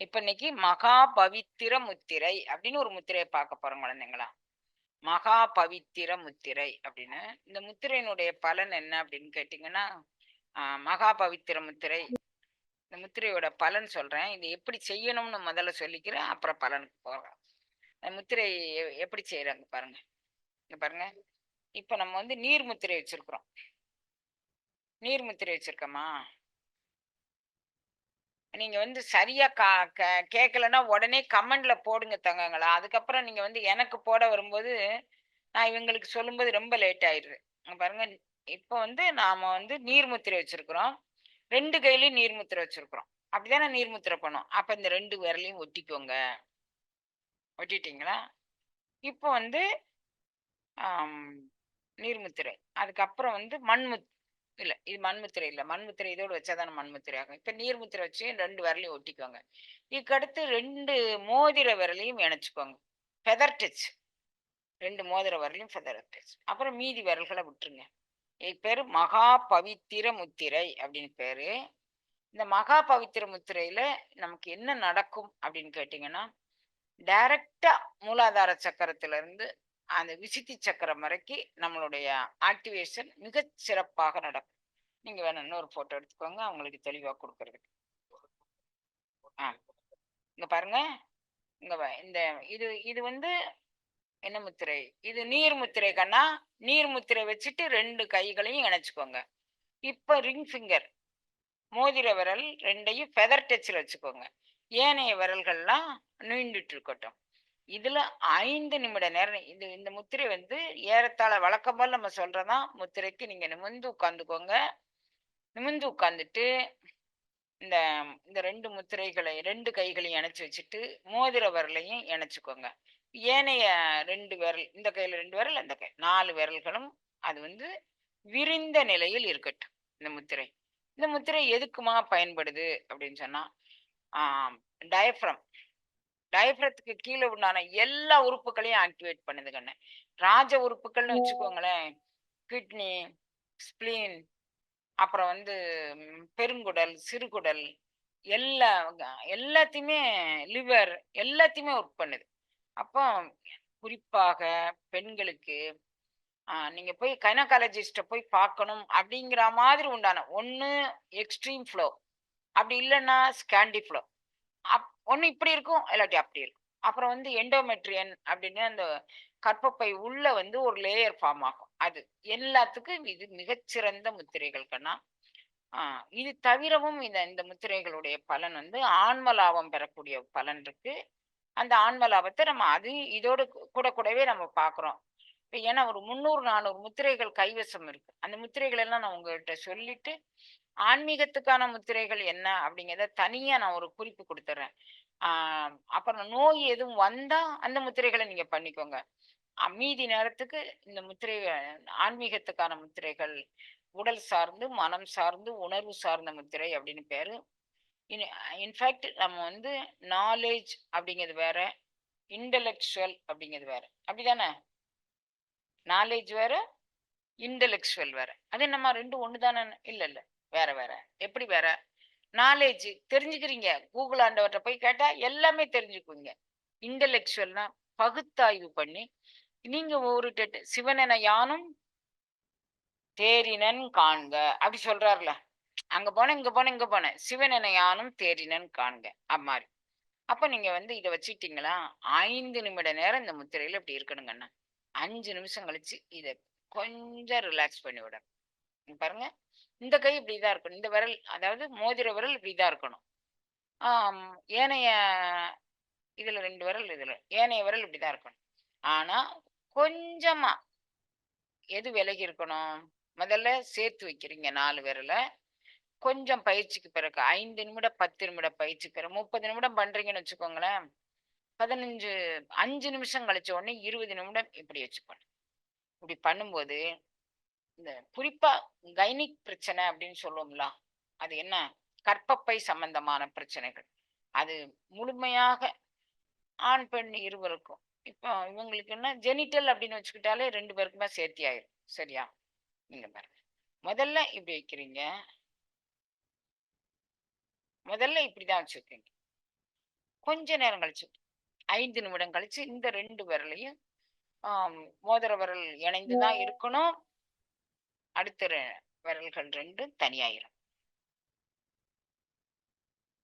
இப்ப இன்னைக்கு மகா பவித்திர முத்திரை அப்படின்னு ஒரு முத்திரையை பார்க்க போறோம் குழந்தைங்களா? மகா பவித்திர முத்திரை அப்படின்னு. இந்த முத்திரையினுடைய பலன் என்ன அப்படின்னு கேட்டீங்கன்னா மகா பவித்திர முத்திரை இந்த முத்திரையோட பலன் சொல்றேன். இது எப்படி செய்யணும்னு முதல்ல சொல்லிக்கிறேன் அப்புறம் பலனுக்கு போகிறேன் இந்த முத்திரை எப்படி செய்யறாங்க பாருங்க. இங்க பாருங்க. இப்ப நம்ம வந்து நீர் முத்திரை வச்சிருக்கிறோம். நீர் முத்திரை வச்சிருக்கோமா? நீங்க வந்து சரியா கா கேட்கலன்னா உடனே கமெண்ட்ல போடுங்க தங்கங்களா. அதுக்கப்புறம் நீங்க வந்து எனக்கு போட வரும்போது நான் இவங்களுக்கு சொல்லும்போது ரொம்ப லேட் ஆயிடுது. பாருங்க இப்போ வந்து நாம வந்து நீர்முத்திரை வச்சிருக்கிறோம். ரெண்டு கையிலையும் நீர்முத்திரை வச்சிருக்கிறோம். அப்படிதானே நீர்முத்திரை பண்ணோம்? அப்ப இந்த ரெண்டு விரலையும் ஒட்டிக்கோங்க. ஒட்டிட்டீங்களா? இப்போ வந்து நீர்முத்திரை அதுக்கப்புறம் வந்து மண்முத் இல்ல இது மண்முத்திரை இல்ல. மண்முத்திரை இதோடு வச்சாதானே மண்முத்திரை ஆகும். இப்ப நீர்முத்திரை வச்சு ரெண்டு விரலையும் ஒட்டிக்கோங்க. இதுக்கடுத்து ரெண்டு மோதிர விரலையும் இணைச்சுக்கோங்க. ஃபெதர் டச் ரெண்டு மோதிர விரலையும் ஃபெதர் டச் அப்புறம் மீதி விரல்களை விட்டுருங்க. இது பேர் மகா பவித்திர முத்திரை அப்படின்னு பேரு. இந்த மகா பவித்திர முத்திரையில நமக்கு என்ன நடக்கும் அப்படின்னு கேட்டீங்கன்னா டைரக்டா மூலாதார சக்கரத்துல இருந்து அந்த விசித்தி சக்கரம் வரைக்கும் நம்மளுடைய ஆக்டிவேஷன் மிக சிறப்பாக நடக்கும். நீங்க வேணா இன்னொரு போட்டோ எடுத்துக்கோங்க அவங்களுக்கு தெளிவா கொடுக்கறதுக்கு. ஆ. இங்க பாருங்க. இங்க இந்த இது இது வந்து என்ன முத்திரை? இது நீர் முத்திரை கண்ணா? நீர் முத்திரை வச்சுட்டு ரெண்டு கைகளையும் இணைச்சுக்கோங்க. இப்ப ரிங் ஃபிங்கர் மோதிர விரல் ரெண்டையும் ஃபெதர் டச்சில் வச்சுக்கோங்க. ஏனைய விரல்கள்லாம் நீண்டுட்டு இருக்கட்டும். இதுல ஐந்து நிமிட நேரம் இது இந்த முத்திரை வந்து ஏறத்தாழ வழக்கம் நம்ம சொல்றதான் முத்திரைக்கு நீங்க நிமிர்ந்து உட்காந்துக்கோங்க நிமிர்ந்து உட்காந்துட்டு இந்த இந்த ரெண்டு முத்திரைகளை ரெண்டு கைகளையும் இணைச்சு வச்சுட்டு மோதிர விரலையும் இணைச்சுக்கோங்க. ஏனைய ரெண்டு விரல் இந்த கையில ரெண்டு விரல் அந்த கை நாலு விரல்களும் அது வந்து விரிந்த நிலையில் இருக்கட்டும் இந்த முத்திரை. இந்த முத்திரை எதுக்குமா பயன்படுது அப்படின்னு சொன்னா ஆஹ் டயஃப்ரம் டயஃப்ரத்துக்கு கீழே உண்டான எல்லா உறுப்புகளையும் ஆக்டிவேட் பண்ணுது கண்ணு. ராஜ உறுப்புகள்னு வச்சுக்கோங்களேன். கிட்னி ஸ்பிளீன் அப்புறம் வந்து பெருங்குடல் சிறுகுடல் எல்லா எல்லாத்தையுமே லிவர் எல்லாத்தையுமே ஒர்க் பண்ணுது. அப்போ குறிப்பாக பெண்களுக்கு நீங்க போய் கைனகாலஜிஸ்ட போய் பார்க்கணும் அப்படிங்கிற மாதிரி உண்டான ஒண்ணு எக்ஸ்ட்ரீம் ஃப்ளோ. அப்படி இல்லைன்னா ஸ்கேண்டி ஃப்ளோ. அப் ஒண்ணு இப்படி இருக்கும் இல்லாட்டி அப்படி இருக்கும். அப்புறம் வந்து எண்டோமெட்ரியன் அப்படின்னு அந்த கற்பப்பை உள்ள வந்து ஒரு லேயர் ஃபார்ம் ஆகும். அது எல்லாத்துக்கும் இது மிகச்சிறந்த முத்திரைகள் கண்ணா. ஆஹ் இது தவிரவும் இந்த இந்த முத்திரைகளுடைய பலன் வந்து ஆன்ம லாபம் பெறக்கூடிய பலன் இருக்கு. அந்த ஆன்ம லாபத்தை நம்ம அது இதோடு கூட கூடவே நம்ம பார்க்குறோம் இப்போ ஏன்னா ஒரு முந்நூறு நானூறு முத்திரைகள் கைவசம் இருக்கு. அந்த முத்திரைகள் எல்லாம் நான் உங்கள்கிட்ட சொல்லிட்டு ஆன்மீகத்துக்கான முத்திரைகள் என்ன அப்படிங்கிறத தனியா நான் ஒரு குறிப்பு கொடுத்துறேன். ஆஹ் அப்புறம் நோய் எதுவும் வந்தா அந்த முத்திரைகளை நீங்க பண்ணிக்கோங்க. மீதி நேரத்துக்கு இந்த முத்திரை ஆன்மீகத்துக்கான முத்திரைகள் உடல் சார்ந்து மனம் சார்ந்து உணர்வு சார்ந்த முத்திரை அப்படின்னு பேரு. இன்ஃபேக்ட் நம்ம வந்து நாலேஜ் அப்படிங்கிறது வேற இன்டலெக்சுவல் அப்படிங்கிறது வேற. அப்படிதானே? நாலேஜ் வேற இன்டலெக்சுவல் வேற. அது நம்ம ரெண்டும் ஒன்று தானே இல்லை இல்லை. வேற வேற. எப்படி வேற? நாலேஜ் தெரிஞ்சுக்கிறீங்க. கூகுள் ஆண்டவர்கிட்ட போய் கேட்டா எல்லாமே தெரிஞ்சுக்குவீங்க. இன்டலெக்சுவல்னா பகுத்தாய்வு பண்ணி நீங்க ஒரு டெட் சிவனென யானும் தேரினன் காண்க. அப்படி சொல்றாருல. அங்க போனேன் இங்க போனேன் இங்க போனேன். சிவனென யானும் தேரினன் காண்க. அம்மாரி. அப்ப நீங்க வந்து இதை வச்சுட்டீங்களா ஐந்து நிமிட நேரம் இந்த முத்திரையில இப்படி இருக்கணுங்கண்ணா. அஞ்சு நிமிஷம் கழிச்சு இதை கொஞ்சம் ரிலாக்ஸ் பண்ணி விடணும். பாருங்க. இந்த கை இப்படிதான் இருக்கணும். இந்த விரல் அதாவது மோதிர விரல் இப்படிதான் இருக்கணும். ஆம், ஏனைய இதுல ரெண்டு விரல் இதுல. ஏனைய விரல் இப்படிதான் இருக்கணும். ஆனா கொஞ்சமா எது விலகி இருக்கணும்? முதல்ல சேர்த்து வைக்கிறீங்க நாலு விரலை. கொஞ்சம் பயிற்சிக்கு பிறகு ஐந்து நிமிடம் பத்து நிமிடம் பயிற்சி பிறகு முப்பது நிமிடம் பண்றீங்கன்னு வச்சுக்கோங்களேன். பதினஞ்சு அஞ்சு நிமிஷம் கழிச்ச உடனே இருபது நிமிடம் இப்படி வச்சுக்கணும். இப்படி பண்ணும்போது இந்த குறிப்பா கைனிக் பிரச்சனை அப்படின்னு சொல்லுவோம்ல அது என்ன? கர்ப்பப்பை சம்பந்தமான பிரச்சனைகள். அது முழுமையாக ஆண் பெண் இருவருக்கும். இப்போ இவங்களுக்கு என்ன? ஜெனிட்டல் அப்படின்னு வச்சுக்கிட்டாலே ரெண்டு பேருக்குமே சேர்த்தி ஆயிரும். சரியா? நீங்க பாருங்க. முதல்ல இப்படி வைக்கிறீங்க. முதல்ல இப்படிதான் வச்சிருக்கீங்க. கொஞ்ச நேரம் கழிச்சு 5 நிமிடம் கழிச்சு இந்த 2 விரலையும் மோதிர விரல் இணைந்து தான் இருக்கணும். அடுத்த விரல்கள் ரெண்டும் தனியாயிரும்.